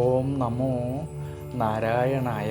ഓം നമോ നാരായണായ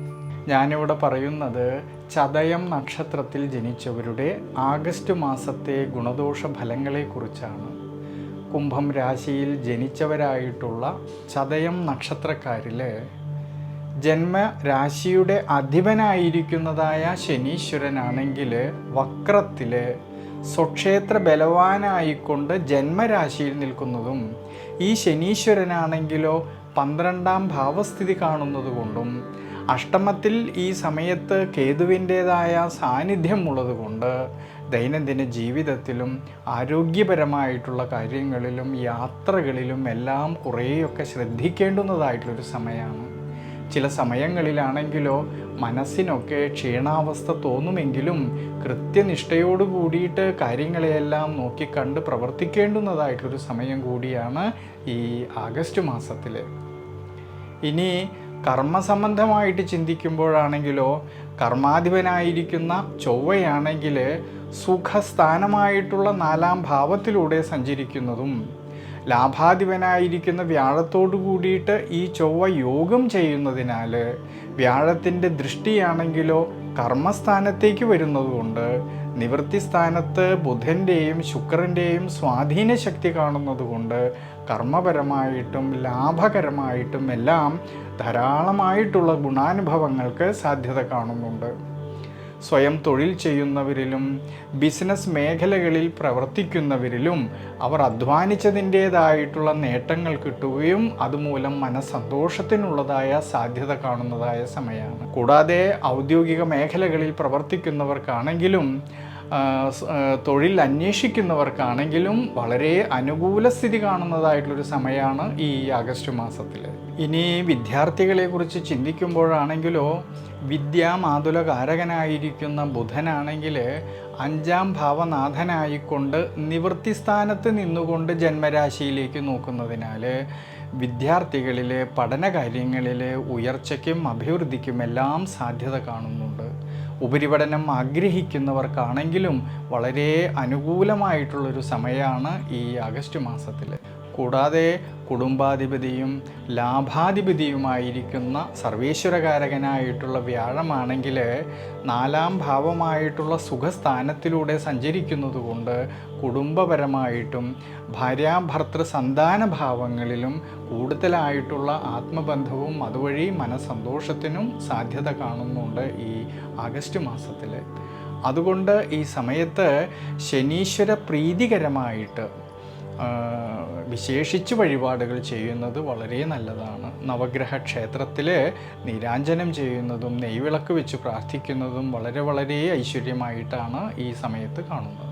ഞാനിവിടെ പറയുന്നത് ചതയം നക്ഷത്രത്തിൽ ജനിച്ചവരുടെ ആഗസ്റ്റ് മാസത്തെ ഗുണദോഷ ഫലങ്ങളെക്കുറിച്ചാണ്. കുംഭം രാശിയിൽ ജനിച്ചവരായിട്ടുള്ള ചതയം നക്ഷത്രക്കാരിൽ ജന്മ രാശിയുടെ അധിപനായിരിക്കുന്നതായ ശനീശ്വരനാണെങ്കിൽ വക്രത്തിൽ സ്വക്ഷേത്ര ബലവാനായിക്കൊണ്ട് ജന്മരാശിയിൽ നിൽക്കുന്നതും ഈ ശനീശ്വരനാണെങ്കിലോ പന്ത്രണ്ടാം ഭാവസ്ഥിതി കാണുന്നത് കൊണ്ടും അഷ്ടമത്തിൽ ഈ സമയത്ത് കേതുവിന്റേതായ സാന്നിധ്യം ഉള്ളതുകൊണ്ട് ദൈനംദിന ജീവിതത്തിലും ആരോഗ്യപരമായിട്ടുള്ള കാര്യങ്ങളിലും യാത്രകളിലും എല്ലാം കുറേയൊക്കെ ശ്രദ്ധിക്കേണ്ടുന്നതായിട്ടുള്ളൊരു സമയമാണ്. ചില സമയങ്ങളിലാണെങ്കിലോ മനസ്സിനൊക്കെ ക്ഷീണാവസ്ഥ തോന്നുമെങ്കിലും കൃത്യനിഷ്ഠയോട് കൂടിയിട്ട് കാര്യങ്ങളെയെല്ലാം നോക്കിക്കണ്ട് പ്രവർത്തിക്കേണ്ടുന്നതായിട്ടൊരു സമയം കൂടിയാണ് ഈ ആഗസ്റ്റ് മാസത്തിൽ ഇനി കർമ്മസംബന്ധമായിട്ട് ചിന്തിക്കുമ്പോഴാണെങ്കിലോ കർമാധിപനായിരിക്കുന്ന ചൊവ്വയാണെങ്കിൽ സുഖസ്ഥാനമായിട്ടുള്ള നാലാം ഭാവത്തിലൂടെ സഞ്ചരിക്കുന്നതും ലാഭാധിപനായിരിക്കുന്ന വ്യാഴത്തോടു കൂടിയിട്ട് ഈ ചൊവ്വ യോഗം ചെയ്യുന്നതിനാൽ വ്യാഴത്തിന്റെ ദൃഷ്ടിയാണെങ്കിലോ കർമ്മസ്ഥാനത്തേക്ക് വരുന്നതുകൊണ്ട് നിവൃത്തി സ്ഥാനത്ത് ബുധന്റെയും ശുക്രന്റെയും സ്വാധീന ശക്തി കാണുന്നതുകൊണ്ട് കർമ്മപരമായിട്ടും ലാഭകരമായിട്ടും എല്ലാം ധാരാളമായിട്ടുള്ള ഗുണാനുഭവങ്ങൾക്ക് സാധ്യത കാണുന്നുണ്ട്. സ്വയം തൊഴിൽ ചെയ്യുന്നവരിലും ബിസിനസ് മേഖലകളിൽ പ്രവർത്തിക്കുന്നവരിലും അവർ അധ്വാനിച്ചതിന്റേതായിട്ടുള്ള നേട്ടങ്ങൾ കിട്ടുകയും അതുമൂലം മനസ്സന്തോഷത്തിനുള്ളതായ സാധ്യത കാണുന്നതായ സമയമാണ്. കൂടാതെ ഔദ്യോഗിക മേഖലകളിൽ പ്രവർത്തിക്കുന്നവർക്കാണെങ്കിലും തൊഴിൽ അന്വേഷിക്കുന്നവർക്കാണെങ്കിലും വളരെ അനുകൂല സ്ഥിതി കാണുന്നതായിട്ടുള്ളൊരു സമയമാണ് ഈ ആഗസ്റ്റ് മാസത്തിൽ ഇനി വിദ്യാർത്ഥികളെക്കുറിച്ച് ചിന്തിക്കുമ്പോഴാണെങ്കിലോ വിദ്യാമാതുലകാരകനായിരിക്കുന്ന ബുധനാണെങ്കിൽ അഞ്ചാം ഭാവനാഥനായിക്കൊണ്ട് നിവൃത്തി സ്ഥാനത്ത് നിന്നുകൊണ്ട് ജന്മരാശിയിലേക്ക് നോക്കുന്നതിനാൽ വിദ്യാർത്ഥികളിലെ പഠന കാര്യങ്ങളിൽ ഉയർച്ചയ്ക്കും അഭിവൃദ്ധിക്കും എല്ലാം സാധ്യത കാണുന്നുണ്ട്. ഉപരിപഠനം ആഗ്രഹിക്കുന്നവർക്കാണെങ്കിലും വളരെ അനുകൂലമായിട്ടുള്ളൊരു സമയമാണ് ഈ ആഗസ്റ്റ് മാസത്തിൽ കൂടാതെ കുടുംബാധിപതിയും ലാഭാധിപതിയുമായിരിക്കുന്ന സർവേശ്വരകാരകനായിട്ടുള്ള വ്യാഴമാണെങ്കിൽ നാലാം ഭാവമായിട്ടുള്ള സുഖസ്ഥാനത്തിലൂടെ സഞ്ചരിക്കുന്നതുകൊണ്ട് കുടുംബപരമായിട്ടും ഭാര്യാഭർത്തൃ സന്താന ഭാവങ്ങളിലും കൂടുതലായിട്ടുള്ള ആത്മബന്ധവും അതുവഴി മനസ്സന്തോഷത്തിനും സാധ്യത കാണുന്നുണ്ട് ഈ ആഗസ്റ്റ് മാസത്തിൽ അതുകൊണ്ട് ഈ സമയത്ത് ശനീശ്വര പ്രീതികരമായിട്ട് വിശേഷിച്ച് വഴിപാടുകൾ ചെയ്യുന്നത് വളരെ നല്ലതാണ്. നവഗ്രഹ ക്ഷേത്രത്തിൽ നീരാഞ്ജനം ചെയ്യുന്നതും നെയ്വിളക്ക് വെച്ച് പ്രാർത്ഥിക്കുന്നതും വളരെ വളരെ ഐശ്വര്യമായിട്ടാണ് ഈ സമയത്ത് കാണുന്നത്.